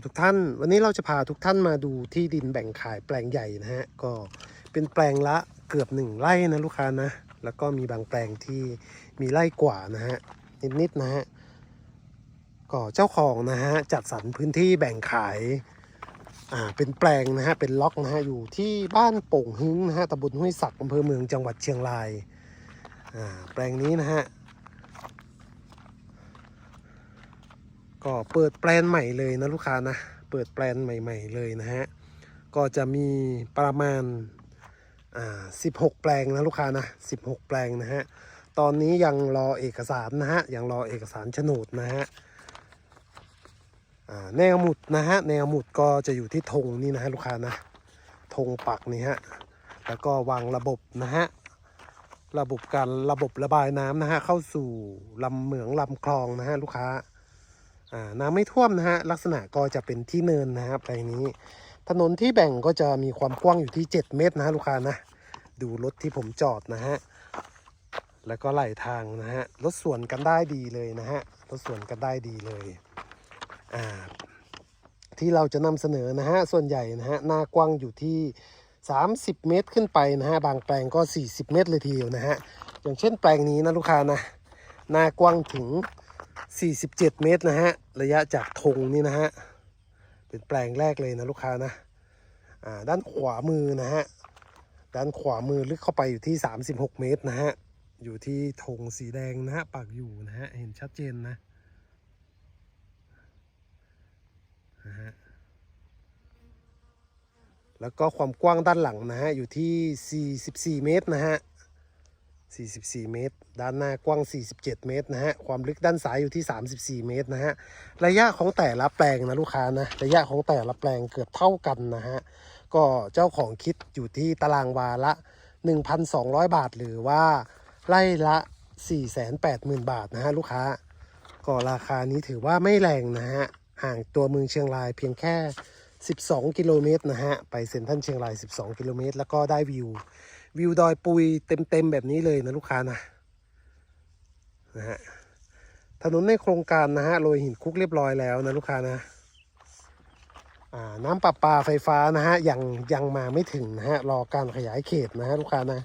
วัสดีครับทุกท่าน วันนี้เราจะพาทุกท่านมาดูที่ดินแบ่งขายแปลงใหญ่นะฮะ ก็เป็นแปลงละเกือบหนึ่งไร่นะลูกค้านะ แล้วก็มีบางแปลงที่มีไร่กว่านะฮะ นิดๆนะฮะ ก็เจ้าของนะฮะจัดสรรพื้นที่แบ่งขายอ่าเป็นแปลงนะฮะ เป็นล็อกนะฮะ อยู่ที่บ้านโป่งหึ้งนะฮะตำบลห้วยศักดิ์อำเภอเมืองจังหวัดเชียงรายอ่าแปลงนี้นะฮะ ก็เปิดแปลนใหม่เลยนะลูกค้านะ เปิดแปลนใหม่ ๆ เลยนะฮะ ก็จะมีประมาณอ่า16แปลงนะลูกค้านะ16แปลงนะฮะ ตอนนี้ยังรอเอกสารนะฮะ ยังรอเอกสารโฉนดนะฮะอ่าแนวหมุดนะฮะแนวหมุดก็จะอยู่ที่ธงนี่นะฮะลูกค้านะธงปักนี่ฮะแล้วก็วางระบบนะฮะระบบการระบบระบายน้ำนะฮะเข้าสู่ลำเหมืองลำคลองนะฮะลูกค้า น้ำไม่ท่วมนะฮะลักษณะก็จะเป็นที่เนินนะครับในนี้ ถนนที่แบ่งก็จะมีความกว้างอยู่ที่ 7 เมตรนะฮะลูกค้านะ ดูรถที่ผมจอดนะฮะแล้วก็ไหลทางนะฮะรถสวนกันได้ดีเลยนะฮะรถสวนกันได้ดีเลยอ่าที่เราจะนำเสนอนะฮะส่วนใหญ่นะฮะหน้ากว้างอยู่ที่ 30 เมตรขึ้นไปนะฮะบางแปลงก็ 40 เมตรเลยทีเดียวนะฮะอย่างเช่นแปลงนี้นะลูกค้านะหน้ากว้างถึง 47 เมตรนะฮะ ระยะจากธงนี่นะฮะ เป็นแปลงแรกเลยนะลูกค้านะอ่าด้านขวามือนะฮะ ด้านขวามือลึกเข้าไปอยู่ที่ 36 เมตรนะฮะ อยู่ที่ธงสีแดงนะฮะปักอยู่นะฮะ เห็นชัดเจนนะนะฮะแล้วก็ความกว้างด้านหลังนะฮะ อยู่ที่ 44 เมตรนะฮะ 44 เมตร ด้านหน้ากว้าง 47 เมตรนะฮะ ความลึกด้านซ้ายอยู่ที่ 34 เมตรนะฮะ ระยะของแต่ละแปลงนะลูกค้านะ ระยะของแต่ละแปลงเกือบเท่ากันนะฮะ ก็เจ้าของคิดอยู่ที่ตารางวาละ 1,200 บาท หรือว่าไร่ละ 480,000 บาทนะฮะลูกค้า ก็ราคานี้ถือว่าไม่แรงนะฮะ ห่างตัวเมืองเชียงรายเพียงแค่ 12 กิโลเมตรนะฮะ ไปเซ็นทรัลเชียงราย 12 กิโลเมตร แล้วก็ได้วิว วิวดอยปุยเต็มๆแบบนี้เลยนะลูกค้านะนะฮะถนนในโครงการนะฮะโรยหินคุกเรียบร้อยแล้วนะลูกค้านะอ่าน้ำประปาไฟฟ้านะฮะยังยังมาไม่ถึงนะฮะรอการขยายเขตนะฮะลูกค้านะ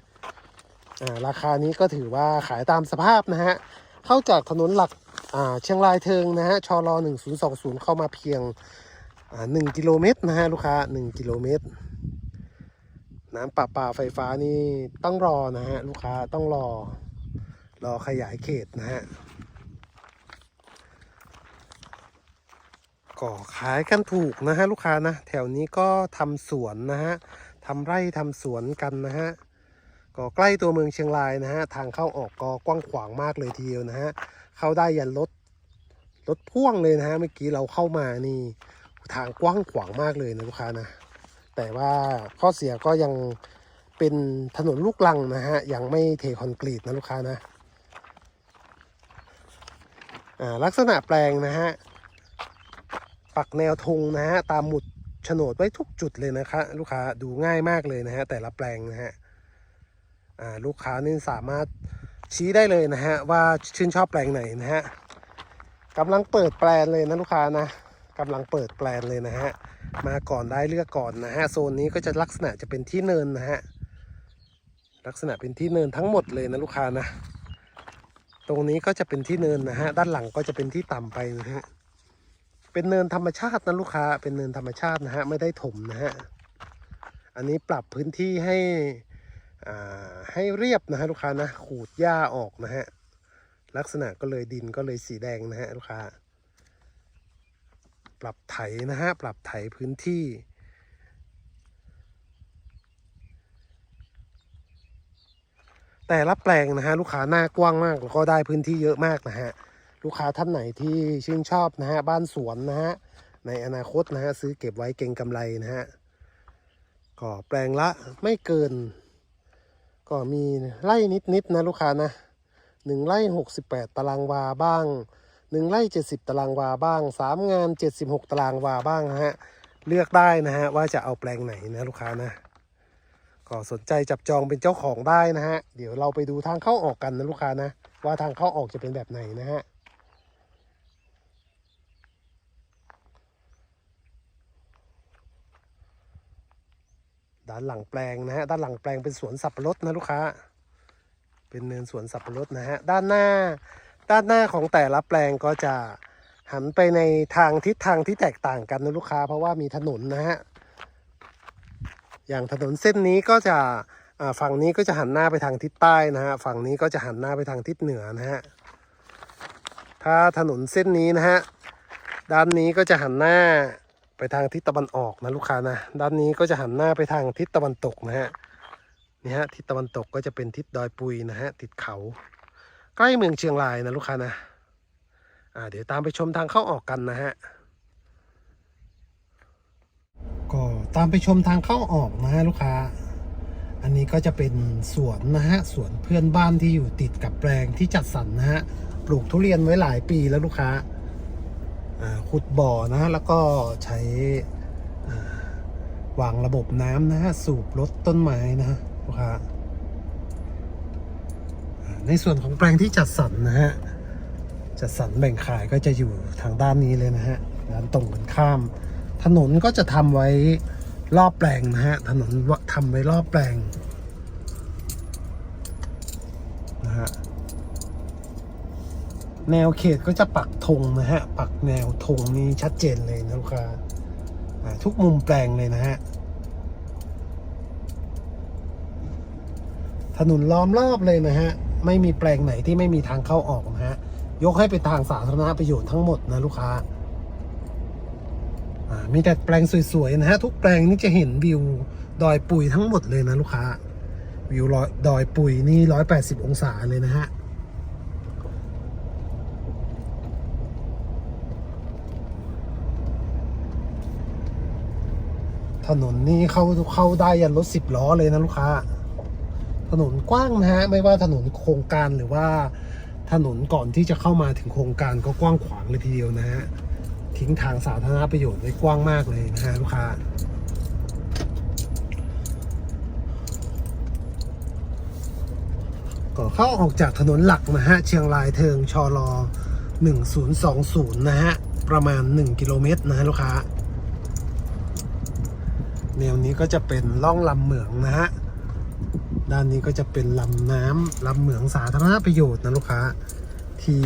อ่าราคานี้ก็ถือว่าขายตามสภาพนะฮะเข้าจากถนนหลักอ่าเชียงรายเทิงนะฮะชล1020 เข้ามาเพียงอ่า1กิโลเมตรนะฮะลูกค้า 1 กิโลเมตร น้ำประปาไฟฟ้านี่ต้องรอนะฮะลูกค้าต้องรอ รอขยายเขตนะฮะก็ขายกันถูกนะฮะลูกค้านะ แถวนี้ก็ทำสวนนะฮะทำไร่ทำสวนกันนะฮะก็ใกล้ตัวเมืองเชียงรายนะฮะทางเข้าออกก็กว้างขวางมากเลยทีเดียวนะฮะเข้าได้ยันรถรถพ่วงเลยนะฮะเมื่อกี้เราเข้ามานี่ทางกว้างขวางมากเลยนะลูกค้านะ แต่ว่าข้อเสียก็ยังเป็นถนนลูกลังนะฮะ ยังไม่เทคอนกรีตนะลูกค้านะาลักษณะแปลงนะฮะ ปักแนวธงนะฮะ ตามหมุดโฉนดไว้ทุกจุดเลยนะคะลูกค้าดูง่ายมากเลยนะฮะ แต่ละแปลงนะฮะลูกค้านี่สามารถชี้ได้เลยนะฮะ ว่าชื่นชอบแปลงไหนนะฮะกำลังเปิดแปลนเลยนะลูกค้านะ กำลังเปิดแปลนเลยนะฮะ มาก่อนได้เลือกก่อนนะฮะ โซนนี้ก็จะลักษณะจะเป็นที่เนินนะฮะ ลักษณะเป็นที่เนินทั้งหมดเลยนะลูกค้านะ ตรงนี้ก็จะเป็นที่เนินนะฮะ ด้านหลังก็จะเป็นที่ต่ำไปนะฮะ เป็นเนินธรรมชาตินะลูกค้า เป็นเนินธรรมชาตินะฮะ ไม่ได้ถมนะฮะ อันนี้ปรับพื้นที่ให้อ่าให้เรียบนะฮะลูกค้านะ ขูดหญ้าออกนะฮะ ลักษณะก็เลยดินก็เลยสีแดงนะฮะลูกค้า ปรับไถนะฮะ ปรับไถพื้นที่ แต่ละแปลงนะฮะ ลูกค้าหน้ากว้างมาก แล้วก็ได้พื้นที่เยอะมากนะฮะ ลูกค้าท่านไหนที่ชื่นชอบนะฮะ บ้านสวนนะฮะ ในอนาคตนะฮะ ซื้อเก็บไว้เก่งกำไรนะฮะ ก็แปลงละไม่เกิน ก็มีไร่นิดๆนะลูกค้านะหนึ่งไร่หกสิบแปดตารางวาบ้าง หนึ่งไร่เจ็ดสิบตารางวาบ้างสามงานเจ็ดสิบหกตารางวาบ้างฮะเลือกได้นะฮะว่าจะเอาแปลงไหนนะลูกค้านะก็สนใจจับจองเป็นเจ้าของได้นะฮะ เดี๋ยวเราไปดูทางเข้าออกกันนะลูกค้านะ ว่าทางเข้าออกจะเป็นแบบไหนนะฮะด้านหลังแปลงนะฮะด้านหลังแปลงเป็นสวนสับปะรดนะลูกค้า เป็นเนินสวนสับปะรดนะฮะด้านหน้า ด้านหน้าของแต่ละแปลงก็จะหันไปในทางทิศทางที่แตกต่างกันนะลูกค้า เพราะว่ามีถนนนะฮะ อย่างถนนเส้นนี้ก็จะฝั่งนี้ก็จะหันหน้าไปทางทิศใต้นะฮะ ฝั่งนี้ก็จะหันหน้าไปทางทิศเหนือนะฮะ ถ้าถนนเส้นนี้นะฮะ ด้านนี้ก็จะหันหน้าไปทางทิศตะวันออกนะลูกค้านะ ด้านนี้ก็จะหันหน้าไปทางทิศตะวันตกนะฮะ นี่ฮะทิศตะวันตกก็จะเป็นทิศดอยปุยนะฮะ ติดเขา ใกล้เมืองเชียงรายนะลูกค้านะอ่าเดี๋ยวตามไปชมทางเข้าออกกันนะฮะก็ตามไปชมทางเข้าออกนะฮะลูกค้า อันนี้ก็จะเป็นสวนนะฮะสวนเพื่อนบ้านที่อยู่ติดกับแปลงที่จัดสรรนะฮะปลูกทุเรียนไว้หลายปีแล้วลูกค้าขุดบ่อนะฮะแล้วก็ใช้วางระบบน้ำนะฮะสูบลดต้นไม้นะฮะลูกค้า ในส่วนของแปลงที่จัดสรรนะฮะ จัดสรรแบ่งขายก็จะอยู่ทางด้านนี้เลยนะฮะ ด้านตรงกันข้าม ถนนก็จะทำไว้รอบแปลงนะฮะ ถนนทำไว้รอบแปลงนะฮะ แนวเขตก็จะปักธงนะฮะ ปักแนวธงนี้ชัดเจนเลยนะลูกค้าทุกมุมแปลงเลยนะฮะถนนล้อมรอบเลยนะฮะ ไม่มีแปลงไหนที่ไม่มีทางเข้าออกนะฮะ ยกให้เป็นทางสาธารณประโยชน์ทั้งหมดนะลูกค้า อ่า มีแต่แปลงสวยๆนะฮะ ทุกแปลงนี่จะเห็นวิวดอยปุยทั้งหมดเลยนะลูกค้า วิวรอยดอยปุยนี่ร้อยแปดสิบองศาเลยนะฮะถนนนี่เข้าเข้าได้ยันรถสิบล้อเลยนะลูกค้า ถนนกว้างนะฮะไม่ว่าถนนโครงการหรือว่าถนนก่อนที่จะเข้ามาถึงโครงการก็กว้างขวางเลยทีเดียวนะฮะทิ้งทางสาธารณประโยชน์ไว้กว้างมากเลยนะฮะลูกค้าก็เข้าออกจากถนนหลักนะฮะเชียงรายเทิงชอลอ1020 นะฮะ ประมาณ 1 กิโลเมตรนะฮะลูกค้าแนวนี้ก็จะเป็นล่องลำเหมืองนะฮะ ด้านนี้ก็จะเป็นลำน้ำลำเหมืองสาธารณประโยชน์นะลูกค้า ที่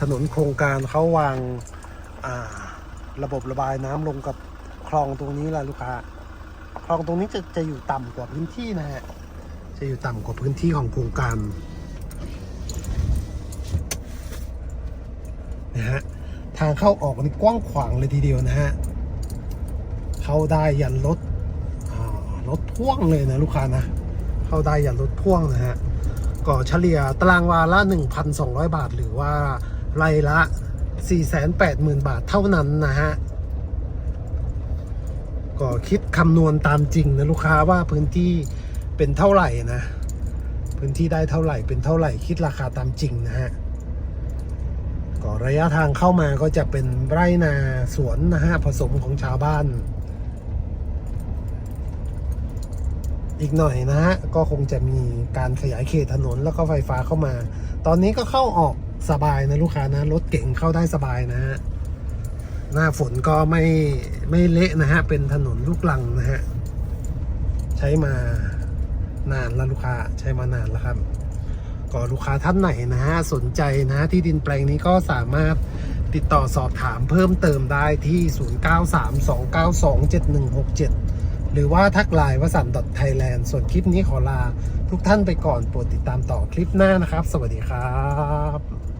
ถนนโครงการเขาวางาระบบระบายน้ำลงกับคลองตรงนี้แหละลูกค้า คลองตรงนี้จะจะอยู่ต่ำกว่าพื้นที่นะฮะ จะอยู่ต่ำกว่าพื้นที่ของโครงการนะฮะทางเข้าออกนี่กว้างขวางเลยทีเดียวนะฮะ เข้าได้ยันรถรถพ่วงเลยนะลูกค้านะ เข้าได้อยันรถพ่วงนะฮะก็เฉลี่ยตารางวาละ 1,200 บาท หรือว่าไร่ละ 480,000 บาทเท่านั้นนะฮะก็คิดคำนวณตามจริงนะลูกค้าว่าพื้นที่เป็นเท่าไหร่นะ พื้นที่ได้เท่าไหร่เป็นเท่าไหร่คิดราคาตามจริงนะฮะก็ระยะทางเข้ามาก็จะเป็นไร่นาสวนนะฮะผสมของชาวบ้าน อีกหน่อยนะฮะ ก็คงจะมีการขยายเขตถนนแล้วก็ไฟฟ้าเข้ามา ตอนนี้ก็เข้าออกสบายนะลูกค้านะรถเก่งเข้าได้สบายนะฮะ หน้าฝนก็ไม่ไม่เละนะฮะ เป็นถนนลูกลังนะฮะ ใช้มานานแล้วลูกค้าใช้มานานแล้วครับก็ลูกค้าท่านไหนนะฮะสนใจนะที่ดินแปลงนี้ก็สามารถติดต่อสอบถามเพิ่มเติมได้ที่ 0932927167 หรือว่าทักไลน์วสันต์ไทยแลนด์ส่วนคลิปนี้ขอลาทุกท่านไปก่อนโปรดติดตามต่อคลิปหน้านะครับ สวัสดีครับ